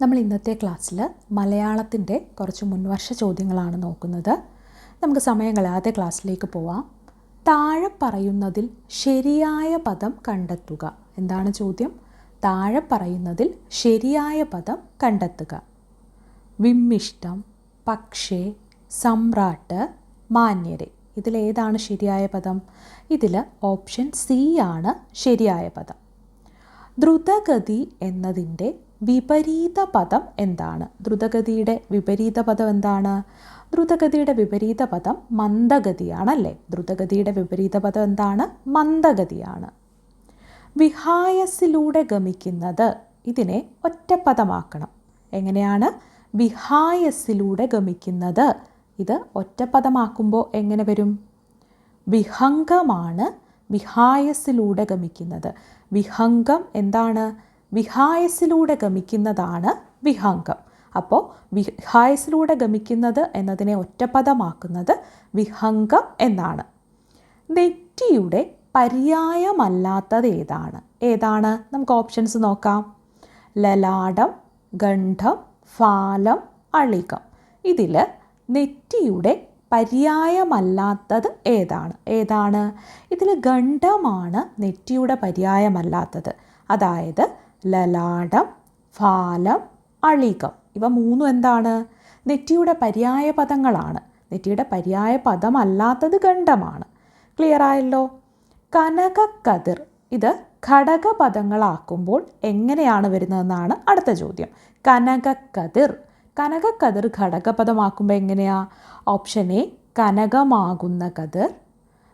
നമ്മൾ ഇന്നത്തെ ക്ലാസ്സിൽ മലയാളത്തിന്റെ കുറച്ച് മുൻവർഷ ചോദ്യങ്ങളാണ് നോക്കുന്നത്. നമുക്ക് സമയം കളയാതെ ക്ലാസ്സിലേക്ക് പോവാം. താഴെ പറയുന്നതിൽ ശരിയായ പദം കണ്ടെത്തുക. എന്താണ് ചോദ്യം? താഴെ പറയുന്നതിൽ ശരിയായ പദം കണ്ടെത്തുക. വിമ്മിഷ്ടം പക്ഷേ സമ്രാട്ട് മാന്യരെ. ഇതിലേതാണ് ശരിയായ പദം? ഇതിൽ ഓപ്ഷൻ സി ആണ് ശരിയായ പദം. ദ്രുതഗതി എന്നതിന്റെ വിപരീത പദം എന്താണ്? ദ്രുതഗതിയുടെ വിപരീത പദം എന്താണ്? ദ്രുതഗതിയുടെ വിപരീത പദം മന്ദഗതിയാണല്ലേ? ദ്രുതഗതിയുടെ വിപരീത പദം എന്താണ്? മന്ദഗതിയാണ്. വിഹായസിലൂടെ ഗമിക്കുന്നത് ഇതിനെ ഒറ്റപ്പദമാക്കണം എങ്ങനെയാണ്? വിഹായസിലൂടെ ഗമിക്കുന്നത്. ഇത് ഒറ്റപ്പദമാക്കുമ്പോൾ എങ്ങനെ വരും? വിഹംഗമാണ് വിഹായസിലൂടെ ഗമിക്കുന്നത്. വിഹംഗം എന്താണ്? വിഹായസിലൂടെ ഗമിക്കുന്നതാണ് വിഹംഗം അപ്പോൾ വിഹായസിലൂടെ ഗമിക്കുന്നത് എന്നതിനെ ഒറ്റപദമാക്കുന്നത് വിഹംഗം എന്നാണ്. നെറ്റിയുടെ പര്യായമല്ലാത്തത് ഏതാണ്? ഏതാണ് നമുക്ക് ഓപ്ഷൻസ് നോക്കാം. ലലാടം ഗണ്ഠം ഫാലം അളികം. ഇതിൽ നെറ്റിയുടെ പര്യായമല്ലാത്തത് ഏതാണ്? ഏതാണ്? ഇതിൽ ഗണ്ഠമാണ് നെറ്റിയുടെ പര്യായമല്ലാത്തത്. അതായത് ലലാടം ഫാലം അളികം. ഇവ മൂന്നും എന്താണ്? നെറ്റിയുടെ പര്യായ പദങ്ങളാണ്. നെറ്റിയുടെ പര്യായ പദമല്ലാത്തത് ഖണ്ഡമാണ്. ക്ലിയർ ആയല്ലോ? കനകക്കതിർ. ഇത് ഘടകപദങ്ങളാക്കുമ്പോൾ എങ്ങനെയാണ് വരുന്നതെന്നാണ് അടുത്ത ചോദ്യം. കനകക്കതിർ. കനകക്കതിർ ഘടകപദമാക്കുമ്പോൾ എങ്ങനെയാ? Option A കനകമാകുന്ന Kathir.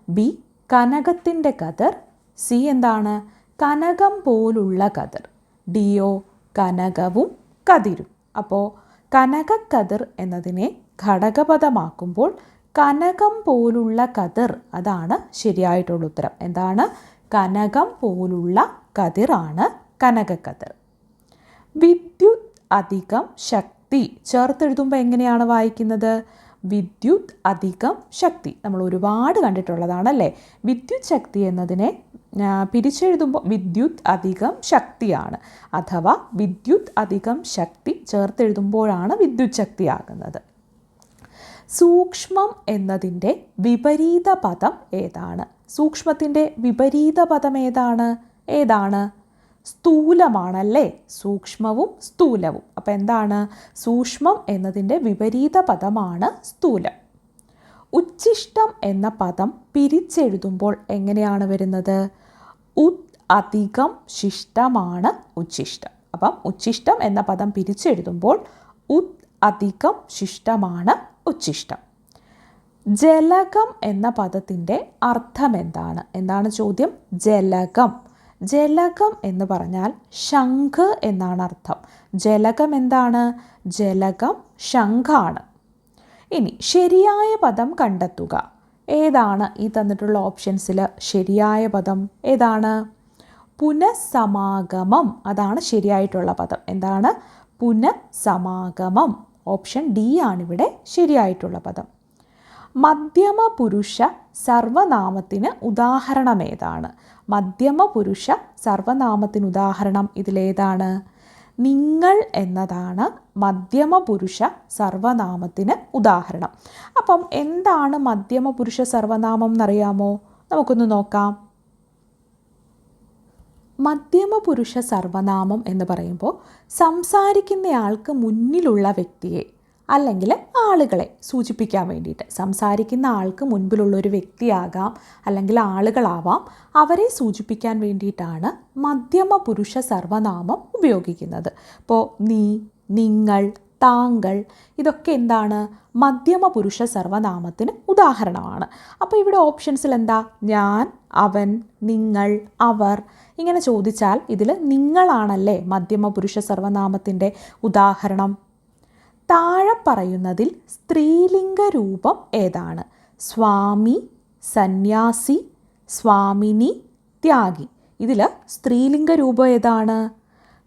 B കനകത്തിന്റെ Kathir. C എന്താണ്? കനകം പോലുള്ള കതിർ. ഡിയോ കനകവും കതിരും. അപ്പോൾ കനകക്കതിർ എന്നതിനെ ഘടകപദമാക്കുമ്പോൾ കനകം പോലുള്ള കതിർ അതാണ് ശരിയായിട്ടുള്ള ഉത്തരം. എന്താണ്? കനകം പോലുള്ള കതിറാണ് കനകക്കതിർ വിദ്യുത് അധികം ശക്തി ചേർത്തെഴുതുമ്പോൾ എങ്ങനെയാണ് വായിക്കുന്നത്? വിദ്യുത് അധികം ശക്തി. നമ്മൾ ഒരുപാട് കണ്ടിട്ടുള്ളതാണല്ലേ? വിദ്യുത് ശക്തി എന്നതിനെ പിരിച്ചെഴുതുമ്പോൾ വിദ്യുത് അധികം ശക്തിയാണ്. അഥവാ വിദ്യുത് അധികം ശക്തി ചേർത്തെഴുതുമ്പോഴാണ് വിദ്യുത് ശക്തിയാകുന്നത്. സൂക്ഷ്മം എന്നതിന്റെ വിപരീത പദം ഏതാണ്? സൂക്ഷ്മത്തിന്റെ വിപരീത പദം ഏതാണ്? ഏതാണ്? സ്ഥൂലമാണല്ലേ? സൂക്ഷ്മവും സ്ഥൂലവും. അപ്പം എന്താണ്? സൂക്ഷ്മം എന്നതിന്റെ വിപരീത പദമാണ് സ്ഥൂലം. ഉച്ഛിഷ്ടം എന്ന പദം പിരിച്ചെഴുതുമ്പോൾ എങ്ങനെയാണ് വരുന്നത്? ഉത് അധികം ശിഷ്ടമാണ് ഉച്ഛിഷ്ടം. അപ്പം ഉച്ഛിഷ്ടം എന്ന പദം പിരിച്ചെഴുതുമ്പോൾ ഉത് അധികം ശിഷ്ടമാണ് ഉച്ഛിഷ്ടം. ജലകം എന്ന പദത്തിന്റെ അർത്ഥം എന്താണ്? എന്താണ് ചോദ്യം? ജലകം. ജലകം എന്ന് പറഞ്ഞാൽ ശംഖ് എന്നാണ് അർത്ഥം. ജലകം എന്താണ്? ജലകം ശംഖാണ്. ഇനി ശരിയായ പദം കണ്ടെത്തുക. ഏതാണ് ഈ തന്നിട്ടുള്ള ഓപ്ഷൻസിൽ ശരിയായ പദം? ഏതാണ്? പുനഃസമാഗമം. അതാണ് ശരിയായിട്ടുള്ള പദം. എന്താണ്? പുനഃസമാഗമം. ഓപ്ഷൻ ഡി ആണിവിടെ ശരിയായിട്ടുള്ള പദം. മധ്യമ പുരുഷ സർവനാമത്തിന് ഉദാഹരണം ഏതാണ് മധ്യമ പുരുഷ സർവനാമത്തിന് ഉദാഹരണം ഇതിലേതാണ്. നിങ്ങൾ എന്നതാണ് മധ്യമ പുരുഷ സർവനാമത്തിന് ഉദാഹരണം. അപ്പം എന്താണ് മധ്യമ പുരുഷ സർവനാമം എന്നറിയാമോ? നമുക്കൊന്ന് നോക്കാം. മധ്യമ പുരുഷ സർവനാമം എന്ന് പറയുമ്പോൾ സംസാരിക്കുന്നയാൾക്ക് മുന്നിലുള്ള വ്യക്തിയെ അല്ലെങ്കിൽ ആളുകളെ സൂചിപ്പിക്കാൻ വേണ്ടിയിട്ട്. സംസാരിക്കുന്ന ആൾക്ക് മുൻപിലുള്ള ഒരു വ്യക്തിയാകാം അല്ലെങ്കിൽ ആളുകളാവാം അവരെ സൂചിപ്പിക്കാൻ വേണ്ടിയിട്ടാണ് മധ്യമ പുരുഷ സർവനാമം ഉപയോഗിക്കുന്നത്. ഇപ്പോൾ നീ നിങ്ങൾ താങ്കൾ ഇതൊക്കെ എന്താണ്? മധ്യമ പുരുഷ സർവനാമത്തിന് ഉദാഹരണമാണ്. അപ്പോൾ ഇവിടെ ഓപ്ഷൻസിൽ എന്താ? ഞാൻ അവൻ നിങ്ങൾ അവർ ഇങ്ങനെ ചോദിച്ചാൽ ഇതിൽ നിങ്ങളാണല്ലേ മധ്യമ പുരുഷ സർവനാമത്തിന്റെ ഉദാഹരണം? താഴെ പറയുന്നതിൽ സ്ത്രീലിംഗ രൂപം ഏതാണ്? സ്വാമി സന്യാസി സ്വാമിനി ത്യാഗി. ഇതിൽ സ്ത്രീലിംഗ രൂപം ഏതാണ്?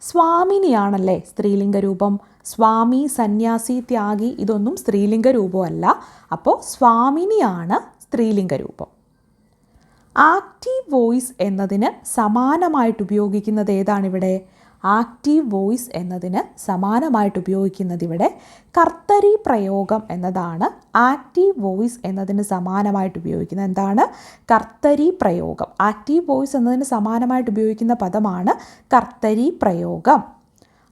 സ്വാമിനിയാണല്ലേ സ്ത്രീലിംഗ രൂപം സ്വാമി സന്യാസി ത്യാഗി ഇതൊന്നും സ്ത്രീലിംഗ രൂപമല്ല അപ്പോൾ സ്വാമിനിയാണ് സ്ത്രീലിംഗ രൂപം ആക്റ്റീവ് വോയിസ് എന്നതിന് സമാനമായിട്ട് ഉപയോഗിക്കുന്നത് ഏതാണിവിടെ ആക്റ്റീവ് വോയിസ് എന്നതിന് സമാനമായിട്ട് ഉപയോഗിക്കുന്നത് ഇവിടെ കർത്തരി പ്രയോഗം എന്നതാണ്. ആക്റ്റീവ് വോയിസ് എന്നതിന് സമാനമായിട്ട് ഉപയോഗിക്കുന്നത് എന്താണ്? കർത്തരി പ്രയോഗം. ആക്റ്റീവ് വോയിസ് എന്നതിന് സമാനമായിട്ട് ഉപയോഗിക്കുന്ന പദമാണ് കർത്തരി പ്രയോഗം.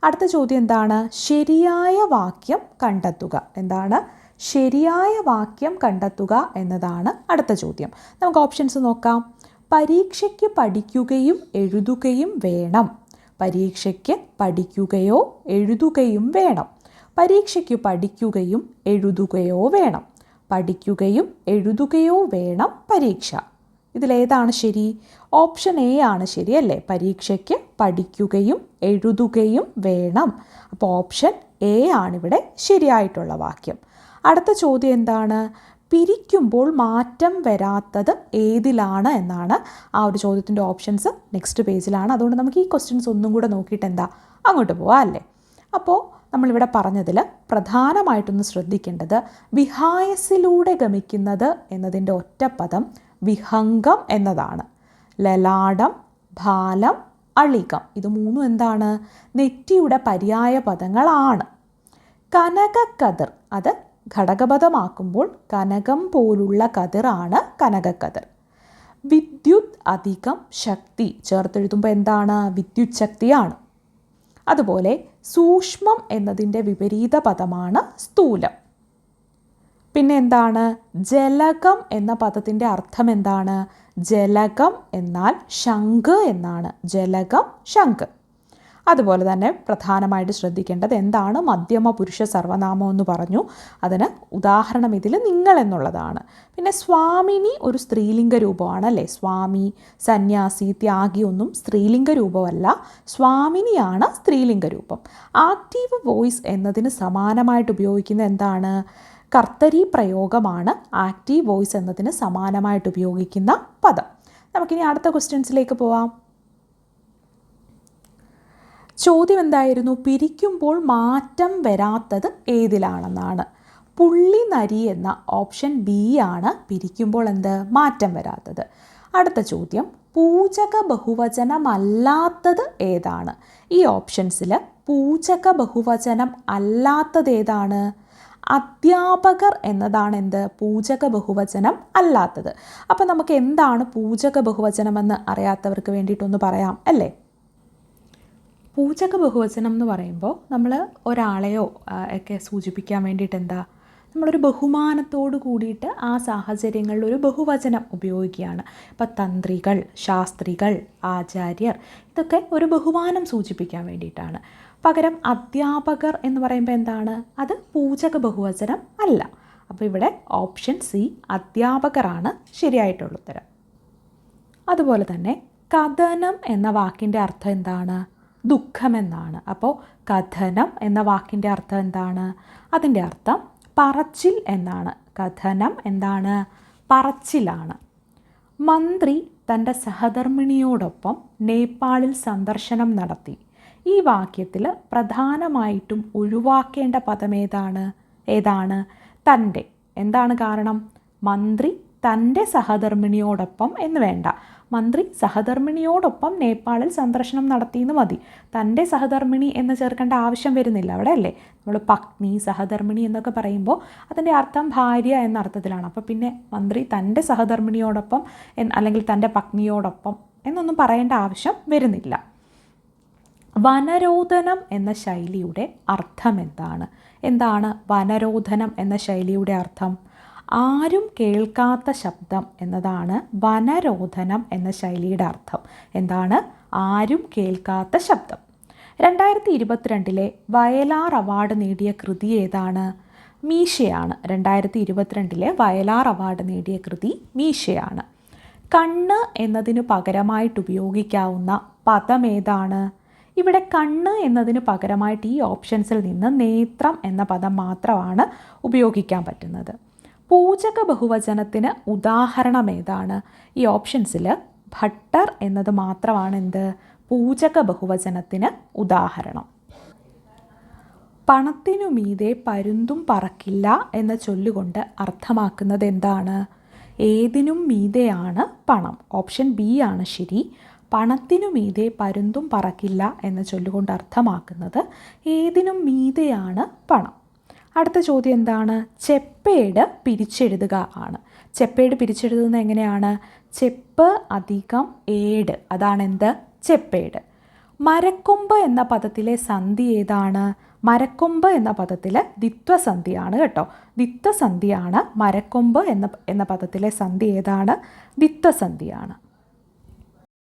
അടുത്ത ചോദ്യം എന്താണ്? ശരിയായ വാക്യം കണ്ടെത്തുക. എന്താണ്? ശരിയായ വാക്യം കണ്ടെത്തുക എന്നതാണ് അടുത്ത ചോദ്യം. നമുക്ക് ഓപ്ഷൻസ് നോക്കാം. പരീക്ഷയ്ക്ക് പഠിക്കുകയും എഴുതുകയും വേണം. പരീക്ഷയ്ക്ക് പഠിക്കുകയോ എഴുതുകയും വേണം. പരീക്ഷയ്ക്ക് പഠിക്കുകയും എഴുതുകയോ വേണം. പഠിക്കുകയും എഴുതുകയോ വേണം പരീക്ഷ. ഇതിലേതാണ് ശരി? ഓപ്ഷൻ എ ആണ് ശരി അല്ലേ? പരീക്ഷയ്ക്ക് പഠിക്കുകയും എഴുതുകയും വേണം. അപ്പോൾ ഓപ്ഷൻ എ ആണിവിടെ ശരിയായിട്ടുള്ള വാക്യം. അടുത്ത ചോദ്യം എന്താണ്? പിരിക്കുമ്പോൾ മാറ്റം വരാത്തത് ഏതിലാണ് എന്നാണ് ആ ഒരു ചോദ്യത്തിന്റെ ഓപ്ഷൻസ് നെക്സ്റ്റ് പേജിലാണ് അതുകൊണ്ട് നമുക്ക് ഈ ക്വസ്റ്റ്യൻസ് ഒന്നും കൂടെ നോക്കിയിട്ട് എന്താ അങ്ങോട്ട് പോവാം അല്ലേ? അപ്പോൾ നമ്മളിവിടെ പറഞ്ഞതിൽ പ്രധാനമായിട്ടൊന്ന് ശ്രദ്ധിക്കേണ്ടത് വിഹായസിലൂടെ ഗമിക്കുന്നത് എന്നതിന്റെ ഒറ്റപ്പദം വിഹംഗം എന്നതാണ്. ലലാടം ഭാലം അളികം. ഇത് മൂന്നും എന്താണ്? നെറ്റിയുടെ പര്യായ പദങ്ങളാണ്. കനകക്കതിർ അത് ഘടകപദമാക്കുമ്പോൾ കനകം പോലുള്ള കതിറാണ് കനകക്കതിർ. വിദ്യുത് അധികം ശക്തി ചേർത്തെഴുതുമ്പോൾ എന്താണ്? വിദ്യുത് ശക്തിയാണ്. അതുപോലെ സൂക്ഷ്മം എന്നതിന്റെ വിപരീത പദമാണ് സ്ഥൂലം. പിന്നെ എന്താണ്? ജലകം എന്ന പദത്തിന്റെ അർത്ഥം എന്താണ്? ജലകം എന്നാൽ ശംഖ് എന്നാണ്. ജലകം ശംഖ്. അതുപോലെ തന്നെ പ്രധാനമായിട്ട് ശ്രദ്ധിക്കേണ്ടത് എന്താണ്? മധ്യമ പുരുഷ സർവനാമം എന്ന് പറഞ്ഞു. അതിന് ഉദാഹരണം ഇതിൽ നിങ്ങൾ എന്നുള്ളതാണ്. പിന്നെ സ്വാമിനി ഒരു സ്ത്രീലിംഗ രൂപമാണ് അല്ലേ സ്വാമി സന്യാസി ത്യാഗി ഒന്നും സ്ത്രീലിംഗ രൂപമല്ല. സ്വാമിനിയാണ് സ്ത്രീലിംഗ രൂപം. ആക്റ്റീവ് വോയിസ് എന്നതിന് സമാനമായിട്ട് ഉപയോഗിക്കുന്ന എന്താണ്? കർത്തരി പ്രയോഗമാണ്. ആക്റ്റീവ് വോയിസ് എന്നതിന് സമാനമായിട്ട് ഉപയോഗിക്കുന്ന പദം. നമുക്കിനി അടുത്ത ക്വസ്റ്റ്യൻസിലേക്ക് പോവാം. ചോദ്യം എന്തായിരുന്നു പിരിക്കുമ്പോൾ മാറ്റം വരാത്തത് ഏതിലാണെന്നാണ്. പുള്ളി നരി എന്ന ഓപ്ഷൻ ബി ആണ് പിരിക്കുമ്പോൾ എന്ത്? മാറ്റം വരാത്തത്. അടുത്ത ചോദ്യം പൂജക ബഹുവചനമല്ലാത്തത് ഏതാണ്? ഈ ഓപ്ഷൻസിൽ പൂജക ബഹുവചനം അല്ലാത്തത് ഏതാണ്? അധ്യാപകർ എന്നതാണ് എന്ത്? പൂജക ബഹുവചനം അല്ലാത്തത്. അപ്പം നമുക്ക് എന്താണ് പൂജക ബഹുവചനമെന്ന് അറിയാത്തവർക്ക് വേണ്ടിയിട്ടൊന്ന് പറയാം അല്ലേ? പൂജക ബഹുവചനം എന്ന് പറയുമ്പോൾ നമ്മൾ ഒരാളെയോ ഒക്കെ സൂചിപ്പിക്കാൻ വേണ്ടിയിട്ട് എന്താ? നമ്മളൊരു ബഹുമാനത്തോട് കൂടിയിട്ട് ആ സാഹചര്യങ്ങളിൽ ഒരു ബഹുവചനം ഉപയോഗിക്കുകയാണ്. ഇപ്പം തന്ത്രികൾ ശാസ്ത്രികൾ ആചാര്യർ ഇതൊക്കെ ഒരു ബഹുമാനം സൂചിപ്പിക്കാൻ വേണ്ടിയിട്ടാണ്. പകരം അധ്യാപകർ എന്ന് പറയുമ്പോൾ എന്താണ്? അത് പൂജക ബഹുവചനം അല്ല. അപ്പോൾ ഇവിടെ ഓപ്ഷൻ സി അധ്യാപകരാണ് ശരിയായിട്ടുള്ള ഉത്തരം. അതുപോലെ തന്നെ കഥനം എന്ന വാക്കിന്റെ അർത്ഥം എന്താണ്? ദുഃഖമെന്നാണ്. അപ്പോൾ കഥനം എന്ന വാക്കിന്റെ അർത്ഥം എന്താണ്? അതിന്റെ അർത്ഥം പറച്ചിൽ എന്നാണ്. കഥനം എന്താണ്? പറച്ചിലാണ്. മന്ത്രി തന്റെ സഹധർമ്മിണിയോടൊപ്പം നേപ്പാളിൽ സന്ദർശനം നടത്തി. ഈ വാക്യത്തിൽ പ്രധാനമായിട്ടും ഒഴിവാക്കേണ്ട പദം ഏതാണ്? ഏതാണ് തന്റെ എന്താണ് കാരണം? മന്ത്രി തന്റെ സഹധർമ്മിണിയോടൊപ്പം എന്ന് വേണ്ട. മന്ത്രി സഹധർമ്മിണിയോടൊപ്പം നേപ്പാളിൽ സന്ദർശനം നടത്തിയെന്ന് മതി. തന്റെ സഹധർമ്മിണി എന്ന് ചേർക്കേണ്ട ആവശ്യം വരുന്നില്ല. അവിടെ അല്ലേ? നമ്മൾ പത്നി സഹധർമ്മിണി എന്നൊക്കെ പറയുമ്പോൾ അതിന്റെ അർത്ഥം ഭാര്യ എന്ന അർത്ഥത്തിലാണ്. അപ്പോൾ പിന്നെ മന്ത്രി തന്റെ സഹധർമ്മിണിയോടൊപ്പം അല്ലെങ്കിൽ തന്റെ പത്നിയോടൊപ്പം എന്നൊന്നും പറയേണ്ട ആവശ്യം വരുന്നില്ല. വനരോധനം എന്ന ശൈലിയുടെ അർത്ഥം എന്താണ്? എന്താണ് വനരോധനം എന്ന ശൈലിയുടെ അർത്ഥം? ആരും കേൾക്കാത്ത ശബ്ദം എന്നതാണ് വനരോധനം എന്ന ശൈലിയുടെ അർത്ഥം. എന്താണ്? ആരും കേൾക്കാത്ത ശബ്ദം. രണ്ടായിരത്തി ഇരുപത്തിരണ്ടിലെ വയലാർ അവാർഡ് നേടിയ കൃതി ഏതാണ്? മീശയാണ്. രണ്ടായിരത്തി ഇരുപത്തിരണ്ടിലെ വയലാർ അവാർഡ് നേടിയ കൃതി മീശയാണ്. കണ്ണ് എന്നതിന് പകരമായിട്ട് ഉപയോഗിക്കാവുന്ന പദം ഏതാണ്? ഇവിടെ കണ്ണ് എന്നതിന് പകരമായിട്ട് ഈ ഓപ്ഷൻസിൽ നിന്ന് നേത്രം എന്ന പദം മാത്രമാണ് ഉപയോഗിക്കാൻ പറ്റുന്നത്. പൂജക ബഹുവചനത്തിന് ഉദാഹരണം ഏതാണ്? ഈ ഓപ്ഷൻസിൽ ഭട്ടർ എന്നത് മാത്രമാണ് എന്ത് പൂജക ബഹുവചനത്തിന് ഉദാഹരണം. പണത്തിനു മീതെ പരുന്തും പറക്കില്ല എന്ന ചൊല്ലുകൊണ്ട് അർത്ഥമാക്കുന്നത് എന്താണ്? ഏതിനും മീതെയാണ് പണം. ഓപ്ഷൻ ബി ആണ് ശരി. പണത്തിനു മീതെ പരുന്തും പറക്കില്ല എന്ന ചൊല്ലുകൊണ്ട് അർത്ഥമാക്കുന്നത് ഏതിനും മീതെയാണ് പണം. അടുത്ത ചോദ്യം എന്താണ്? ചെപ്പേട് പിരിച്ചെഴുതുക ആണ്. ചെപ്പേട് പിരിച്ചെഴുതുന്നത് എങ്ങനെയാണ്? ചെപ്പ് അധികം ഏട്. അതാണ് എന്ത്? ചെപ്പേട്. മരക്കൊമ്പ് എന്ന പദത്തിലെ സന്ധി ഏതാണ്? മരക്കൊമ്പ് എന്ന പദത്തിൽ ദിത്വസന്ധിയാണ് കേട്ടോ. ദിത്വസന്ധിയാണ് മരക്കൊമ്പ് എന്ന എന്ന പദത്തിലെ സന്ധി ഏതാണ്? ദിത്വസന്ധിയാണ്